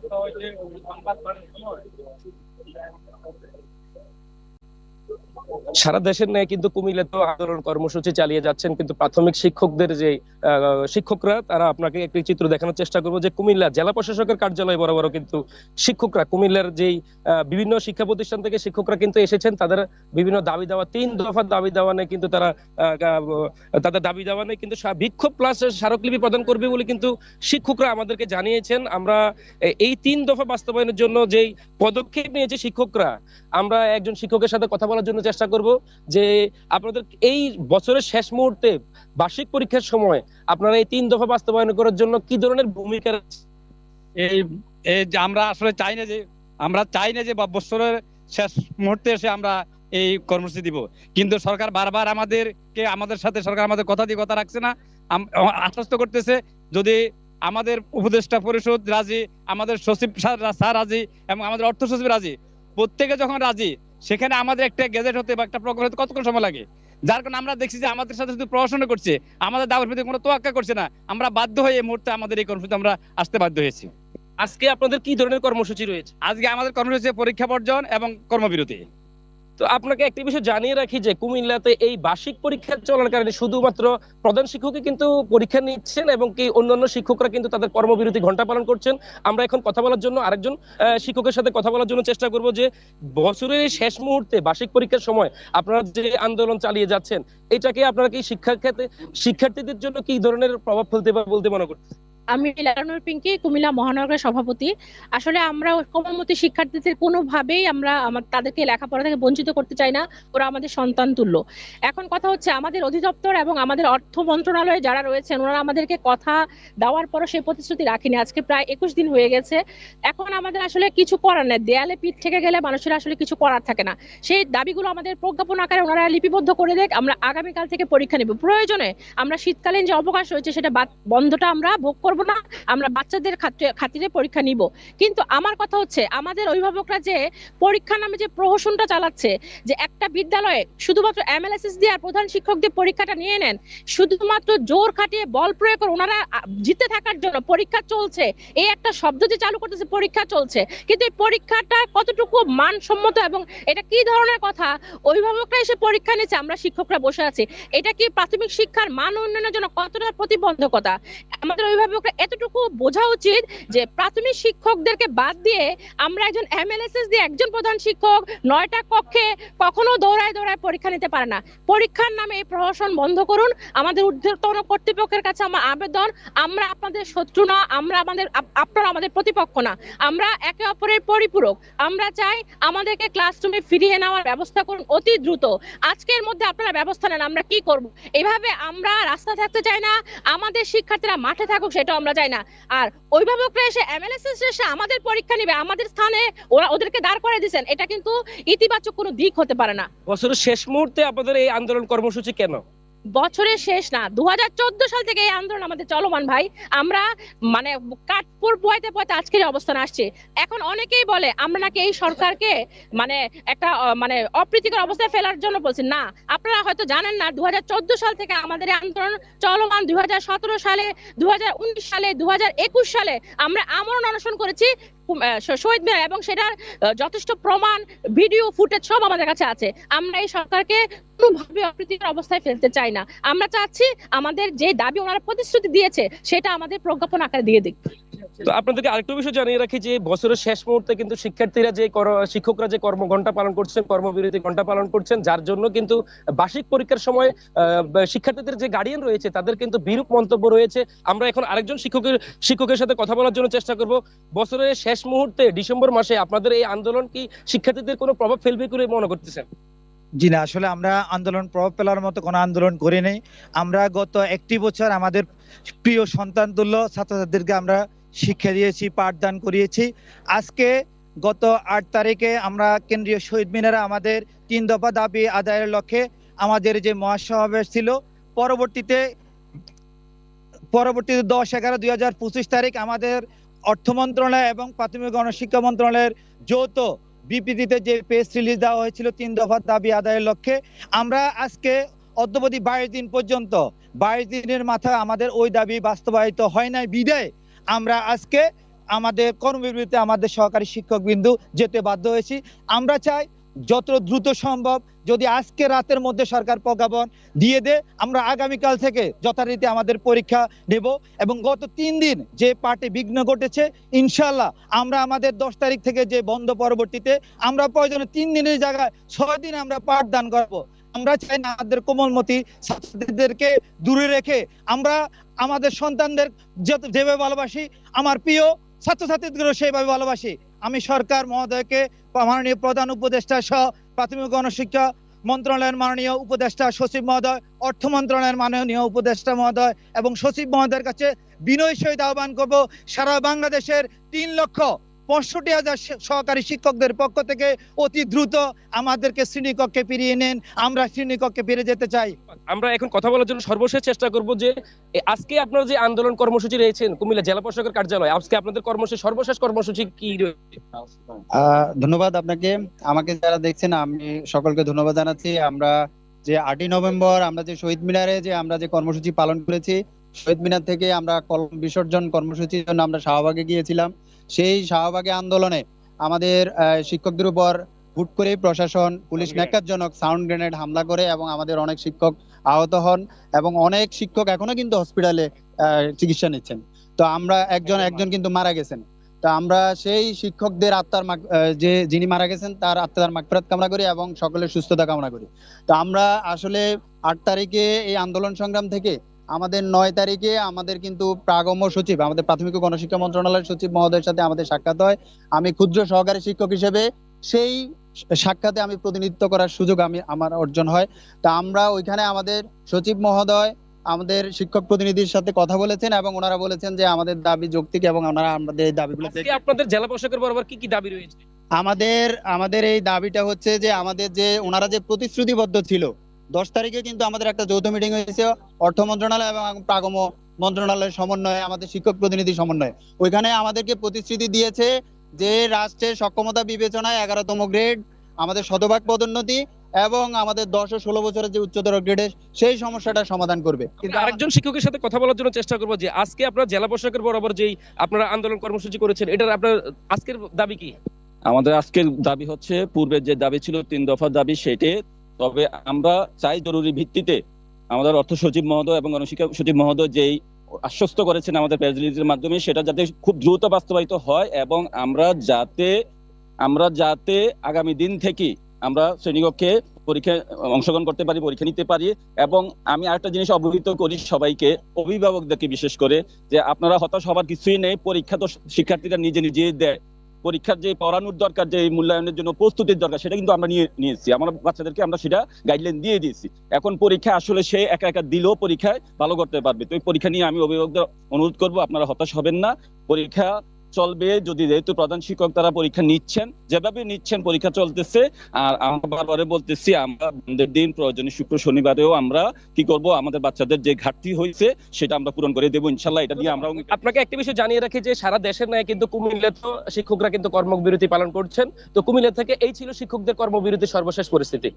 તો જે সারা দেশের ন্যায় কিন্তু কুমিল্লাতেও আন্দোলন কর্মসূচি চালিয়ে যাচ্ছেন, কিন্তু প্রাথমিক শিক্ষকদের যে শিক্ষকরা, তারা আপনাকে একটি চিত্র দেখানোর চেষ্টা করব যে কুমিল্লা জেলা প্রশাসকের কার্যালয় বরাবর কিন্তু শিক্ষকরা, কুমিল্লার যেই বিভিন্ন শিক্ষা প্রতিষ্ঠান থেকে শিক্ষকরা কিন্তু এসেছেন, তাদের বিভিন্ন দাবি দেওয়া, তিন দফা দাবি দেওয়া নিয়ে কিন্তু তারা তাদের দাবি দেওয়া নিয়ে কিন্তু বিক্ষোভ প্লাস স্মারকলিপি প্রদান করবে বলে কিন্তু শিক্ষকরা আমাদেরকে জানিয়েছেন। আমরা এই তিন দফা বাস্তবায়নের জন্য যেই পদক্ষেপ নিয়েছে শিক্ষকরা, আমরা একজন শিক্ষকের সাথে কথা বলার জন্য চেষ্টা করব যে আপনাদের এই বছরের শেষ মুহূর্তে বার্ষিক পরীক্ষার সময় আপনারা এই তিন দফা বাস্তবায়ন করার জন্য কি ধরনের ভূমিকা এই যে আমরা আসলে চাই না যে, আমরা চাই না যে বছরের শেষ মুহূর্তে এসে আমরা এই কর্মসূচি দিব। কিন্তু সরকার বারবার আমাদেরকে, আমাদের সাথে সরকার আমাদের কথা দিয়ে কথা রাখছে না। আশ্বস্ত করতেছে যদি আমাদের উপদেষ্টা পরিষদ রাজি, আমাদের সচিব স্যার রাজি এবং আমাদের অর্থ সচিব রাজি, প্রত্যেকে যখন রাজি সেখানে আমাদের একটা গেজেট হতে বা একটা প্রোগ্রাম হতে কতক্ষণ সময় লাগে? যার কারণে আমরা দেখছি যে আমাদের সাথে শুধু প্রশাসন করছে আমাদের দাবার প্রতি কোনো তোয়াক্কা করছে না। আমরা বাধ্য হয়ে এই মুহূর্তে আমাদের এই কর্মসূচিতে আমরা আসতে বাধ্য হয়েছি। আজকে আপনাদের কি ধরনের কর্মসূচি রয়েছে? আজকে আমাদের কর্মসূচি পরীক্ষা বর্জন এবং কর্মবিরতি। তো আপনাকে একটি বিষয় জানিয়ে রাখি যে কুমিল্লাতে এই বার্ষিক পরীক্ষা চলাকালীন শুধুমাত্র প্রধান শিক্ষকই কিন্তু পরীক্ষা নিচ্ছেন এবং কি অন্যান্য শিক্ষকরা কিন্তু তাদের কর্মবিরতি ঘণ্টা পালন করছেন। আমরা এখন কথা বলার জন্য আরেকজন শিক্ষকের সাথে কথা বলার জন্য চেষ্টা করব যে বছরের শেষ মুহূর্তে বার্ষিক পরীক্ষার সময় আপনারা যে আন্দোলন চালিয়ে যাচ্ছেন, এটাকে আপনারা কি শিক্ষা ক্ষেত্রে শিক্ষার্থীদের জন্য কি ধরনের প্রভাব ফেলতে বলতে মনে করছেন আমি লালানুর পিঙ্কি, কুমিল্লা মহানগরের সভাপতি। আসলে আমরা কোমলমতি শিক্ষার্থীদের কোনোভাবেই আমরা আমার, তাদেরকে লেখাপড়া থেকে বঞ্চিত করতে চাই না। ওরা আমাদের সন্তান তুল্য। এখন কথা হচ্ছে আমাদের অধিদপ্তর এবং আমাদের অর্থ মন্ত্রণালয়ে যারা রয়েছেন, ওনারা আমাদেরকে কথা দেওয়ার পরও সেই প্রতিশ্রুতি রাখেনি। আজকে প্রায় একুশ দিন হয়ে গেছে। এখন আমাদের আসলে কিছু করার নেই। দেয়ালে পিঠ থেকে গেলে মানুষের আসলে কিছু করার থাকে না। সেই দাবিগুলো আমাদের প্রজ্ঞাপন আকারে ওনারা লিপিবদ্ধ করে দেখ, আমরা আগামীকাল থেকে পরীক্ষা নেব। প্রয়োজনে আমরা শীতকালীন যে অবকাশ রয়েছে, সেটা বন্ধটা আমরা ভোগ করব না, আমরা বাচ্চাদের খাতিরে- পরীক্ষা নিব। কিন্তু আমার কথা হচ্ছে, আমাদের অভিভাবকরা যে পরীক্ষা নামে যে প্রহসনটা চালাচ্ছে, যে একটা বিদ্যালয়ে শুধুমাত্র এমএলএসএস দিয়ে আর প্রধান শিক্ষকদের পরীক্ষাটা নিয়ে নেন, শুধুমাত্র জোর খাটিয়ে বল প্রয়োগ করে ওনারা জিতে থাকার জন্য পরীক্ষা চলছে, এই একটা শব্দ যে চালু করতেছে পরীক্ষা চলছে। কিন্তু এই পরীক্ষাটা কতটুকু মানসম্মত এবং এটা কি ধরনের কথা, অভিভাবকরা এসে পরীক্ষা নিচ্ছে, আমরা শিক্ষকরা বসে আছি। এটা কি প্রাথমিক শিক্ষার মান উন্নয়নের জন্য কতটা প্রতিবন্ধকতা? আমাদের অভিভাবকরা এতটুকু বোঝা উচিত যে প্রাথমিক শিক্ষকদেরকে বাদ দিয়ে আমরা একজন এমএলএসএস দিয়ে একজন প্রধান শিক্ষক নয়টা কক্ষে কখনো দৌড়ায় দৌড়ায় পরীক্ষা নিতে পারে না। পরীক্ষার নামে এই প্রহসন বন্ধ করুন। আমাদের ঊর্ধ্বতন কর্তৃপক্ষের কাছে আমার আবেদন, আমরা আপনাদের শত্রু না, আমরা আমাদের আপ- আপনারা আমাদের প্রতিপক্ষ না। আমরা একে অপরের পরিপূরক। আমরা চাই আমাদেরকে ক্লাসরুমে ফিরিয়ে নেওয়ার ব্যবস্থা করুন অতি দ্রুত। আজকের মধ্যে আপনারা ব্যবস্থা নেন, আমরা কি করব? এভাবে আমরা রাস্তা থাকতে চাই না। আমাদের শিক্ষার্থীরা মাঠে থাকুক সেটাও আমরা চাই না। আর অভিভাবকরা এসে এমএলএসএস এসে আমাদের পরীক্ষা নেবে, আমাদের স্থানে ওরা ওদেরকে দাঁড় করে দিয়েছেন, এটা কিন্তু ইতিবাচক কোনো দিক হতে পারে না। বছরের শেষ মুহূর্তে আপনাদের এই আন্দোলন কর্মসূচি কেন? বছরের শেষ না দু সাল থেকে এই আন্দোলন আমাদের চলমান ভাই। আমরা মানে কাঠপুর পোয়াইতে পোয়াইতে আজকের অবস্থানে আসছে। এখন অনেকেই বলে, আমরা নাকি এই সরকারকে মানে একটা মানে অপ্রীতিকর অবস্থায় ফেলার জন্য বলছি। না, আপনারা হয়তো জানেন না দু হাজার চোদ্দ সাল থেকে আমাদের আন্দোলন চলমান। দুই হাজার সতেরো সালে দু হাজার উনিশ সালে দু হাজার একুশ সালে আমরা আমরণ অনশন করেছি। শহীদ মিনার, এবং সেটার যথেষ্ট প্রমাণ, ভিডিও, ফুটেজ সব আমাদের কাছে আছে। আমরা এই সরকারকে কোনোভাবে অপ্রীতিকর অবস্থায় ফেলতে চাই না। আমরা চাচ্ছি আমাদের যে দাবি ওনারা প্রতিশ্রুতি দিয়েছে, সেটা আমাদের প্রজ্ঞাপন আকারে দিয়ে দিক। তো আপনাদেরকে আরেকটু বিষয় জানিয়ে রাখি যে বছরের শেষ মুহূর্তে কিন্তু শিক্ষার্থীরা যে শিক্ষকরা যে কর্মঘণ্টা পালন করছেন, কর্মবিরতি ঘণ্টা পালন করছেন, যার জন্য কিন্তু বার্ষিক পরীক্ষার সময় শিক্ষার্থীদের যে গার্ডিয়ান রয়েছে, তাদের কিন্তু বিরূপ মন্তব্য রয়েছে। আমরা এখন আরেকজন শিক্ষকের শিক্ষকের সাথে কথা বলার জন্য চেষ্টা করব। বছরের শেষ মুহূর্তে, ডিসেম্বর মাসে আপনাদের এই আন্দোলন কি শিক্ষার্থীদের কোনো প্রভাব ফেলবে করে মনে করতেছেন? জি না, আসলে আমরা আন্দোলন প্রভাব ফেলার মতো কোনো আন্দোলন করি নাই। আমরা গত একটি বছর আমাদের প্রিয় সন্তান তুল্য ছাত্রছাত্রীদেরকে আমরা শিক্ষা দিয়েছি, পাঠদান করিয়েছি। আজকে গত আট তারিখে আমরা কেন্দ্রীয় শহীদ মিনারে আমাদের তিন দফা দাবি আদায়ের লক্ষ্যে আমাদের যে মহাসমাবেশ ছিল, পরবর্তীতে পরবর্তীতে দশ এগারো দুই হাজার পঁচিশ তারিখ আমাদের অর্থ মন্ত্রণালয় এবং প্রাথমিক গণশিক্ষা মন্ত্রণালয়ের যৌথ বিপিডিতে যে প্রেস রিলিজ দেওয়া হয়েছিল তিন দফা দাবি আদায়ের লক্ষ্যে, আমরা আজকে অদ্যবধি বাইশ দিন পর্যন্ত, বাইশ দিনের মাথায় আমাদের ওই দাবি বাস্তবায়িত হয় নাই, বিদায় আমরা আজকে আমাদের কর্মবিরতিতে আমাদের সহকারী শিক্ষক বিন্দু যেতে বাধ্য হয়েছি। আমরা চাই যত দ্রুত সম্ভব যদি আজকে রাতের মধ্যে সরকার প্রজ্ঞাপন দিয়ে দে আমরা আগামীকাল থেকে যথারীতি আমাদের পরীক্ষা নেব এবং গত তিন দিন যে পার্টি বিঘ্ন ঘটেছে ইনশাল্লাহ আমরা আমাদের দশ তারিখ থেকে যে বন্ধ পরবর্তীতে আমরা প্রয়োজনে তিন দিনের জায়গায় ছয় দিন আমরা পাঠদান করব। আমরা চাই না আমাদের কোমলমতি ছাত্রীদেরকে দূরে রেখে আমরা আমাদের সন্তানদের যত যেভাবে ভালোবাসি, আমার প্রিয় ছাত্রছাত্রীদেরও সেইভাবে ভালোবাসি। আমি সরকার মহোদয়কে মাননীয় প্রধান উপদেষ্টা সহ প্রাথমিক গণশিক্ষা মন্ত্রণালয়ের মাননীয় উপদেষ্টা সচিব মহোদয়, অর্থ মন্ত্রণালয়ের মাননীয় উপদেষ্টা মহোদয় এবং সচিব মহোদয়ের কাছে বিনয় সহিত আহ্বান করব, সারা বাংলাদেশের তিন লক্ষ পঁয়ষট্টি হাজার সহকারী শিক্ষকদের পক্ষ থেকে অতি দ্রুত আমাদেরকে শ্রেণীকক্ষে ফিরিয়ে নেন। আমরা শ্রেণীকক্ষে ফিরে যেতে চাই। আমরা এখন কথা বলার জন্য সর্বশেষ চেষ্টা করব যে আজকে আপনারা যে আন্দোলন কর্মসূচি রয়েছেন কুমিল্লা জেলা প্রশাসকের কার্যালয় আজকে আপনাদের কর্মসূচি সর্বশেষ কর্মসূচি কি রয়েছে? আহ, ধন্যবাদ আপনাকে। আমাকে যারা দেখছেন আমি সকলকে ধন্যবাদ জানাচ্ছি। আমরা যে আটই নভেম্বর আমরা যে শহীদ মিনারে যে আমরা যে কর্মসূচি পালন করেছি শহীদ মিনার থেকে আমরা কলম বিসর্জন কর্মসূচির জন্য আমরা শাহবাগে গিয়েছিলাম। সেই শাহবাগে আন্দোলনে আমাদের শিক্ষকদের উপর হুট করে প্রশাসন পুলিশ ন্যাক্কারজনক সাউন্ড গ্রেনেড হামলা করে এবং আমাদের অনেক শিক্ষক আহত হন এবং অনেক শিক্ষক এখনও কিন্তু হসপিটালে চিকিৎসা নিচ্ছেন। তো আমরা একজন একজন কিন্তু মারা গেছেন। তা আমরা সেই শিক্ষকদের আত্মার যে যিনি মারা গেছেন তার আত্মার মাগফিরাত কামনা করি এবং সকলের সুস্থতা কামনা করি। তো আমরা আসলে আট তারিখে এই আন্দোলন সংগ্রাম থেকে আমাদের নয় তারিখে আমাদের কিন্তু প্রাগম্য সচিব আমাদের প্রাথমিক গণশিক্ষা মন্ত্রণালয়ের সচিব মহোদয়ের সাথে আমাদের সাক্ষাৎ হয়। আমি ক্ষুদ্র সহকারী শিক্ষক হিসেবে সেই সাক্ষাতে আমি প্রতিনিধিত্ব করার সুযোগ আমি আমার অর্জন হয়। তা আমরা ওইখানে আমাদের সচিব মহোদয় আমাদের শিক্ষক প্রতিনিধির সাথে কথা বলেছেন এবং ওনারা বলেছেন যে আমাদের দাবি যৌক্তিক এবং ওনারা আমাদের এই দাবিগুলো আপনাদের জেলা প্রশাসকের বরাবর কি কি দাবি রয়েছে? আমাদের আমাদের এই দাবিটা হচ্ছে যে আমাদের যে ওনারা যে প্রতিশ্রুতিবদ্ধ ছিল দশ তারিখে কিন্তু আমাদের একটা যৌথ মিটিং হয়েছে অর্থ মন্ত্রণালয় এবং প্রাগম মন্ত্রণালয়ের সমন্বয়ে আমাদের শিক্ষক প্রতিনিধি সমন্বয়ে। ওইখানে আমাদেরকে প্রতিশ্রুতি দিয়েছে যে রাষ্ট্রের সক্ষমতা বিবেচনায় এগারোতম গ্রেড আমাদের শতভাগ পদোন্নতি এবং আমাদের দশ ও ষোলো বছরের যে উচ্চতর গ্রেডের সেই সমস্যাটা সমাধান করবে। কিন্তু আরেকজন শিক্ষকের সাথে কথা বলার জন্য চেষ্টা করব যে আজকে আপনারা জেলা প্রশাসকের বরাবর যেই আপনারা আন্দোলন কর্মসূচি করেছেন এটার আপনার আজকের দাবি কি? আমাদের আজকের দাবি হচ্ছে পূর্বের যে দাবি ছিল তিন দফা দাবি সেটে তবে আমরা চাই জরুরি ভিত্তিতে আমাদের অর্থ সচিব মহোদয় এবং গণশিক্ষা সচিব মহোদয় যেই আশ্বস্ত করেছেন আমাদের প্রেস রিলিজের মাধ্যমে, সেটা যাতে খুব দ্রুত বাস্তবায়িত হয় এবং আমরা যাতে আমরা যাতে আগামী দিন থেকে আমরা শ্রেণীকক্ষে পরীক্ষায় অংশগ্রহণ করতে পারি, পরীক্ষা নিতে পারি এবং আমি আরেকটা জিনিস অবহিত করি সবাইকে, অভিভাবকদেরকে বিশেষ করে যে আপনারা হতাশ হবার কিছুই নেই, পরীক্ষা তো শিক্ষার্থীরা নিজে নিজেই দেয়। পরীক্ষার যে পড়ানোর দরকার, যে মূল্যায়নের জন্য প্রস্তুতির দরকার, সেটা কিন্তু আমরা নিয়ে নিয়েছি। আমরা বাচ্চাদেরকে আমরা সেটা গাইডলাইন দিয়ে দিয়েছি। এখন পরীক্ষা আসলে সে একা একা দিলেও পরীক্ষায় ভালো করতে পারবে। তো এই পরীক্ষা নিয়ে আমি অভিভাবকদের অনুরোধ করব, আপনারা হতাশ হবেন না। পরীক্ষা চলবে যদি যেহেতু প্রধান শিক্ষক তারা পরীক্ষা নিচ্ছেন যেভাবে নিচ্ছেন পরীক্ষা চলতেছে আর আমরা বারবারে বলতেছি আমরা বন্ধের দিন প্রয়োজনে শুক্র শনিবারেও আমরা কি করব? আমাদের বাচ্চাদের যে ঘাটতি হয়েছে সেটা আমরা পূরণ করে দেবো ইনশাল্লাহ এটা নিয়ে আমরা আপনাকে একটা বিষয় জানিয়ে রাখি যে সারা দেশের ন্যায় কিন্তু কুমিল্লা তো শিক্ষকরা কিন্তু কর্মবিরতি পালন করছেন। তো কুমিল্লা থেকে এই ছিল শিক্ষকদের কর্মবিরতির সর্বশেষ পরিস্থিতি।